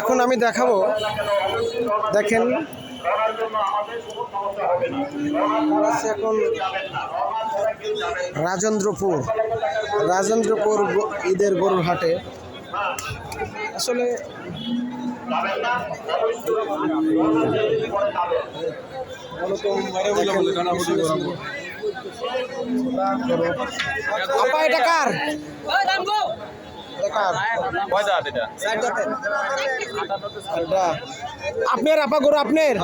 এখন আমি দেখাবো। দেখেন। এখন রাজেন্দ্রপুর রাজেন্দ্রপুর ঈদের গরুর হাটে। আসলে আপা এটা কার? আপনার আপা গরু আপনার?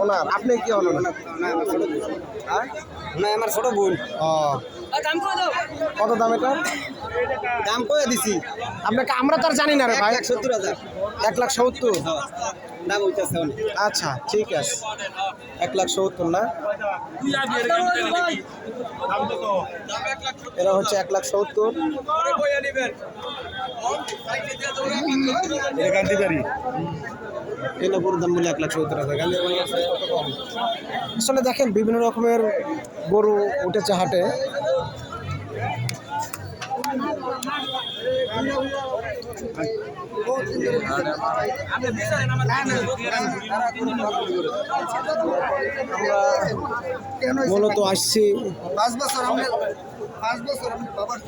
ওনার। আপনি কি হলো? না না আমার ছোট বোন। কত? দাম এটা? দাম কয়ে দিছি। আপনাকে আমরা তো আর জানি না রে ভাই। এক সত্তর হাজার। এক লাখ সত্তর। দাম হইতেছে অনেক। আচ্ছা ঠিক আছে। এক লাখ সত্তর না? এরা হচ্ছে এক লাখ সত্তর। গরুর দাম বলে এক লাখ সত্তর হাজার। আসলে দেখেন বিভিন্ন রকমের গরু উঠেছে হাটে। আমরা মূলত আসছি পাঁচ বছর আমি পাঁচ বছর আমি বাবার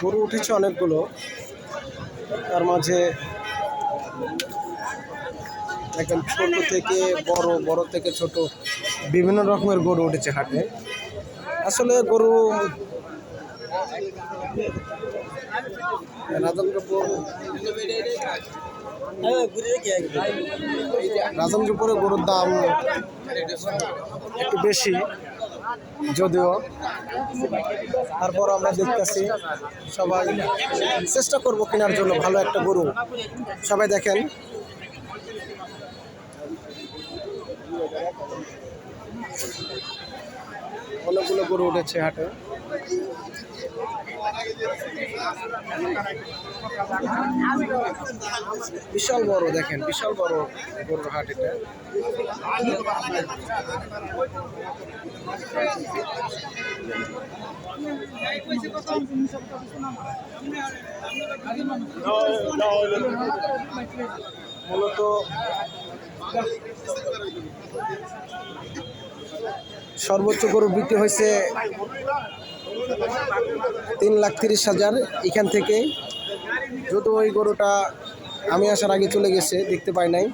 গরু উঠেছে অনেকগুলো। তার মাঝে একদম ছোট থেকে বড় বড় থেকে ছোট বিভিন্ন রকমের গরু উঠেছে হাটে। আসলে গরু রাজেন্দ্রপুর রাজেন্দ্রপুরে গরুর দাম একটু বেশি, যদিও। তারপর আমরা দেখতেছি সবাই চেষ্টা করব কেনার জন্য ভালো একটা গরু। সবাই দেখেন। অনেকগুলো গরু উঠেছে হাটে। বিশাল বড় দেখেন বিশাল বড় গরুর হাট এটা। মূলত সর্বোচ্চ গরু বিক্রি হয়েছে তিন লাখ তিরিশ হাজার এখান থেকে। যত ওই গরুটা আমি আসার আগে চলে গেছে, দেখতে পাই নাই।